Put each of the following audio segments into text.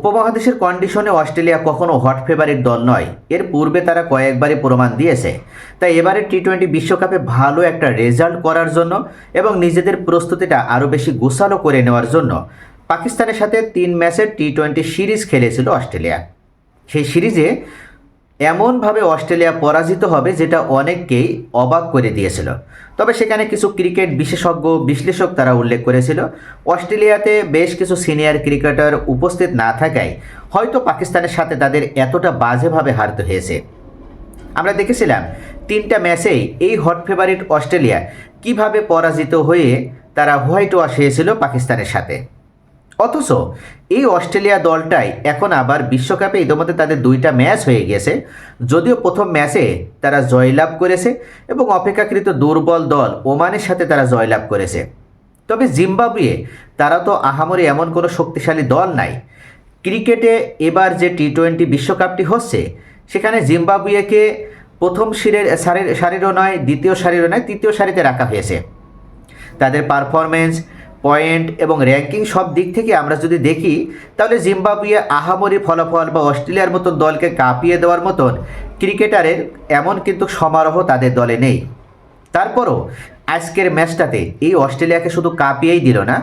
উপমহাদেশের কন্ডিশনে অস্ট্রেলিয়া কখনো হট ফেভারিট দল নয়। এর পূর্বে তারা কয়েকবারই প্রমাণ দিয়েছে। তাই এবারে টি টোয়েন্টি বিশ্বকাপে ভালো একটা রেজাল্ট করার জন্য এবং নিজেদের প্রস্তুতিটা আরও বেশি গোছালো করে নেওয়ার জন্য পাকিস্তানের সাথে তিন ম্যাচের টি টোয়েন্টি সিরিজ খেলেছিল অস্ট্রেলিয়া। সেই সিরিজে এমনভাবে অস্ট্রেলিয়া পরাজিত হবে যেটা অনেককেই অবাক করে দিয়েছিল। তবে সেখানে কিছু ক্রিকেট বিশেষজ্ঞ বিশ্লেষক তারা উল্লেখ করেছিল, অস্ট্রেলিয়াতে বেশ কিছু সিনিয়র ক্রিকেটার উপস্থিত না থাকায় হয়তো পাকিস্তানের সাথে তাদের এতটা বাজেভাবে হারতে হয়েছে। আমরা দেখেছিলাম, তিনটা ম্যাচেই এই হট ফেভারিট অস্ট্রেলিয়া কীভাবে পরাজিত হয়ে তারা হোয়াইট ওয়াশ হয়েছিল পাকিস্তানের সাথে। অথচ এই অস্ট্রেলিয়া দলটাই এখন আবার বিশ্বকাপে ইতিমধ্যে তাদের দুইটা ম্যাচ হয়ে গেছে। যদিও প্রথম ম্যাচে তারা জয়লাভ করেছে এবং অপেক্ষাকৃত দুর্বল দল ওমানের সাথে তারা জয়লাভ করেছে। তবে জিম্বাবুয়ে, তারা তো আহামরি এমন কোনো শক্তিশালী দল নাই। ক্রিকেটে এবার যে টি টোয়েন্টি বিশ্বকাপটি হচ্ছে, সেখানে জিম্বাবুয়েকে প্রথম সারির সারির সারিরও নয়, দ্বিতীয় সারিরও নয়, তৃতীয় সারিতে রাখা হয়েছে। তাদের পারফরমেন্স পয়েন্ট এবং র্যাঙ্কিং সব দিক থেকে আমরা যদি দেখি, তাহলে জিম্বাবুয়ে আহামরি ফলাফল বা অস্ট্রেলিয়ার মতন দলকে কাঁপিয়ে দেওয়ার মতন ক্রিকেটারের এমন কিন্তু সমারোহ তাদের দলে নেই। তারপরও আজকের ম্যাচটাতে এই অস্ট্রেলিয়াকে শুধু কাঁপিয়েই দিল না,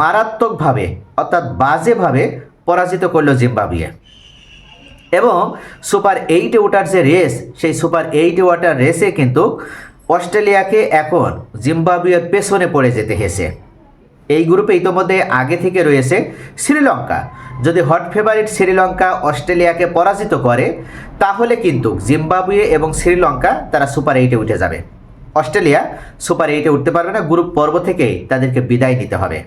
মারাত্মকভাবে অর্থাৎ বাজেভাবে পরাজিত করল জিম্বাবুয়ে। এবং সুপার এইটে ওঠার যে রেস, সেই সুপার এইটে ওয়াটার রেসে কিন্তু অস্ট্রেলিয়াকে এখন জিম্বাবুয়ের পেছনে পড়ে যেতে হয়েছে। এই গ্রুপে ইতোমধ্যে আগে থেকে রয়েছে শ্রীলঙ্কা। যদি হট ফেভারিট শ্রীলঙ্কা অস্ট্রেলিয়াকে পরাজিত করে, তাহলে কিন্তু জিম্বাবুয়ে এবং শ্রীলঙ্কা তারা সুপার এইটে উঠে যাবে। অস্ট্রেলিয়া সুপার এইটে উঠতে পারবে না, গ্রুপ পর্ব থেকেই তাদেরকে বিদায় নিতে হবে।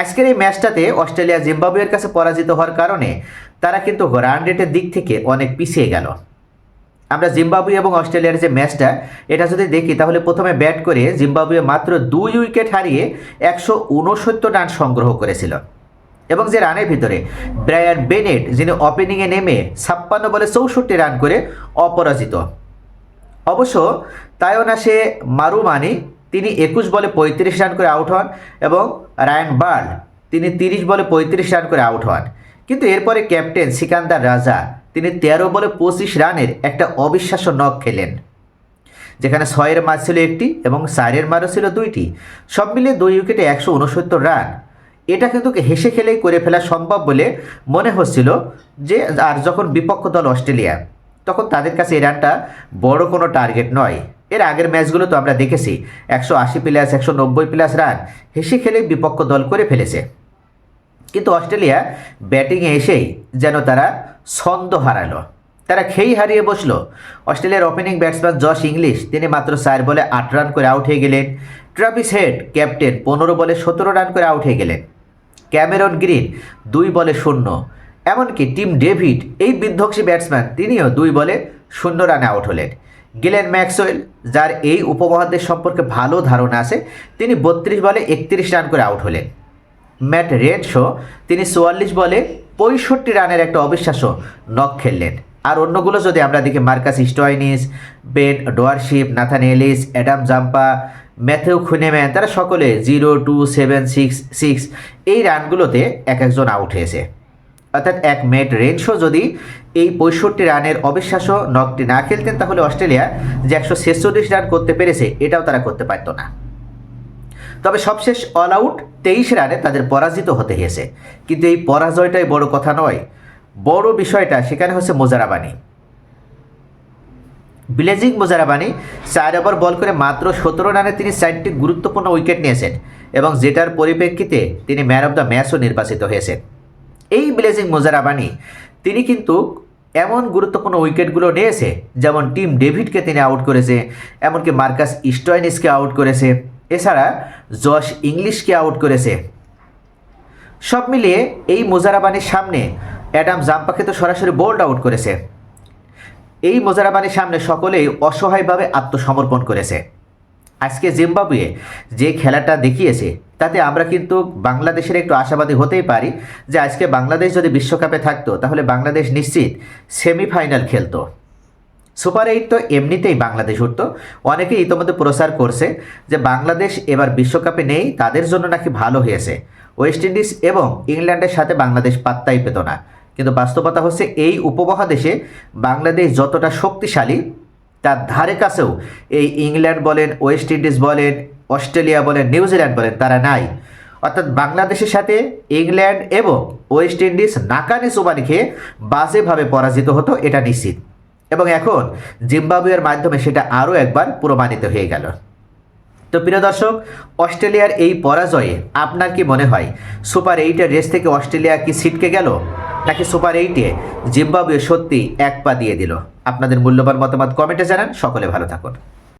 আজকের এই ম্যাচটাতে অস্ট্রেলিয়া জিম্বাবুয়ের কাছে পরাজিত হওয়ার কারণে তারা কিন্তু রান রেটের দিক থেকে অনেক পিছিয়ে গেল। আমরা জিম্বাবুয়ে এবং অস্ট্রেলিয়ার যে ম্যাচটা, এটা যদি দেখি, তাহলে প্রথমে ব্যাট করে জিম্বাবুয়ে মাত্র দুই উইকেট হারিয়ে একশো উনসত্তর রান সংগ্রহ করেছিল। এবং যে রানের ভিতরে, ব্রায়ান বেনেট, যিনি ওপেনিংয়ে নেমে ছাপ্পান্ন বলে চৌষট্টি রান করে অপরাজিত। অবশ্য তাইওনাসে মারুমানি, তিনি একুশ বলে পঁয়ত্রিশ রান করে আউট হন এবং রায়ান বার্ড তিনি তিরিশ বলে পঁয়ত্রিশ রান করে আউট হন। কিন্তু এরপরে ক্যাপ্টেন সিকান্দার রাজা তিনি তেরো বলে পঁচিশ রানের একটা অবিশ্বাস্য নখ খেলেন, যেখানে ছয়ের মার ছিল একটি এবং চারের মারও ছিল দুইটি। সব মিলিয়ে দুই উইকেটে একশো উনসত্তর রান। এটা কিন্তু হেসে খেলেই করে ফেলা সম্ভব বলে মনে হচ্ছিল যে, আর যখন বিপক্ষ দল অস্ট্রেলিয়া, তখন তাদের কাছে এই রানটা বড় কোনো টার্গেট নয়। এর আগের ম্যাচগুলো তো আমরা দেখেছি, একশো আশি প্লাস একশো নব্বই প্লাস রান হেসে খেলেই বিপক্ষ দল করে ফেলেছে। কিন্তু অস্ট্রেলিয়া ব্যাটিংয়ে এসেই যেন তারা ছন্দ হারালো। তারা খেই হারিয়ে বসল। অস্ট্রেলিয়ার ওপেনিং ব্যাটসম্যান জশ ইংলিশ, তিনি মাত্র চার বলে আট রান করে আউট হয়ে গেলেন। ট্রাভিস হেড ক্যাপ্টেন পনেরো বলে সতেরো রান করে আউট হয়ে গেলেন। ক্যামেরন গ্রিন দুই বলে শূন্য। এমনকি টিম ডেভিড এই বিধ্বংসী ব্যাটসম্যান তিনিও দুই বলে শূন্য রানে আউট হলেন। গিলেন ম্যাক্সওয়েল যার এই উপমহাদেশ সম্পর্কে ভালো ধারণা আছে, তিনি বত্রিশ বলে একত্রিশ রান করে আউট হলেন। ম্যাট রেডশো তিনি চুয়াল্লিশ বলে পঁয়ষট্টি রানের একটা অবিশ্বাস্য নক খেললেন। আর অন্যগুলো যদি আমরা দেখি, Marcus Stoinis Ben Dwarshuis, Nathan Ellis, Adam Zampa, Matthew Kuhnemann, তারা সকলে zero, two, seven, six six, এই রানগুলোতে এক একজন আউট হয়েছে। অর্থাৎ এক মেট রেনশো যদি এই পঁয়ষট্টি রানের অবিশ্বাস্য নকটি না খেলতেন, তাহলে অস্ট্রেলিয়া যে একশো ছেচল্লিশ রান করতে পেরেছে, এটাও তারা করতে পারতো না। তবে সবশেষ অল আউট তেইশ রানে তাদের পরাজিত হতে হয়েছে। কিন্তু এই পরাজয়টাই বড় কথা নয়, বড় বিষয়টা সেখানে হচ্ছে মোজারাবানি। ব্লেজিং মোজারাবানি চার ওভার বল করে মাত্র সতেরো রানে তিনি চারটি গুরুত্বপূর্ণ উইকেট নিয়েছেন এবং যেটার পরিপ্রেক্ষিতে তিনি ম্যান অফ দ্য ম্যাচও নির্বাচিত হয়েছেন। এই ব্লেজিং মোজারাবানি তিনি কিন্তু এমন গুরুত্বপূর্ণ উইকেটগুলো নিয়েছে, যেমন টিম ডেভিডকে তিনি আউট করেছে, এমনকি মার্কাস স্টয়নিসকে আউট করেছে। এছাড়া জশ ইংলিশকে আউট করেছে। সব মিলিয়ে এই মোজারাবানির সামনে অ্যাডাম জাম্পাকে তো সরাসরি বোল্ড আউট করেছে। এই মোজারাবানির সামনে সকলেই অসহায়ভাবে আত্মসমর্পণ করেছে। আজকে জিম্বাবুয়ে যে খেলাটা দেখিয়েছে, তাতে আমরা কিন্তু বাংলাদেশের একটু আশাবাদী হতেই পারি যে আজকে বাংলাদেশ যদি বিশ্বকাপে থাকতো, তাহলে বাংলাদেশ নিশ্চিত সেমিফাইনাল খেলতো। সুপার এইট তো এমনিতেই বাংলাদেশ উঠত। অনেকেই ইতিমধ্যে প্রচার করছে যে বাংলাদেশ এবার বিশ্বকাপে নেই, তাদের জন্য নাকি ভালো হয়েছে। ওয়েস্ট ইন্ডিজ এবং ইংল্যান্ডের সাথে বাংলাদেশ পাত্তাই পেত না। কিন্তু বাস্তবতা হচ্ছে এই উপমহাদেশে বাংলাদেশ যতটা শক্তিশালী, তার ধারে কাছেও এই ইংল্যান্ড বলেন, ওয়েস্ট ইন্ডিজ বলেন, অস্ট্রেলিয়া বলেন নিউজিল্যান্ড বলেন, তারা নাই। অর্থাৎ বাংলাদেশের সাথে ইংল্যান্ড এবং ওয়েস্ট ইন্ডিজ নাকানি চুবানি খেয়ে বাজেভাবে পরাজিত হতো, এটা নিশ্চিত। এবং এখন জিম্বাবুয়ের মাধ্যমে সেটা আরও একবার প্রমাণিত হয়ে গেল। তো প্রিয় দর্শক, অস্ট্রেলিয়ার এই পরাজয়ে আপনার কি মনে হয় সুপার এইটের রেস থেকে অস্ট্রেলিয়া কি ছিটকে গেল? নাকি সুপার এইটে জিম্বাবুয়ে সত্যি এক পা দিয়ে দিল? আপনাদের মূল্যবান মতামত কমেন্টে জানান, সকলে ভালো থাকুন।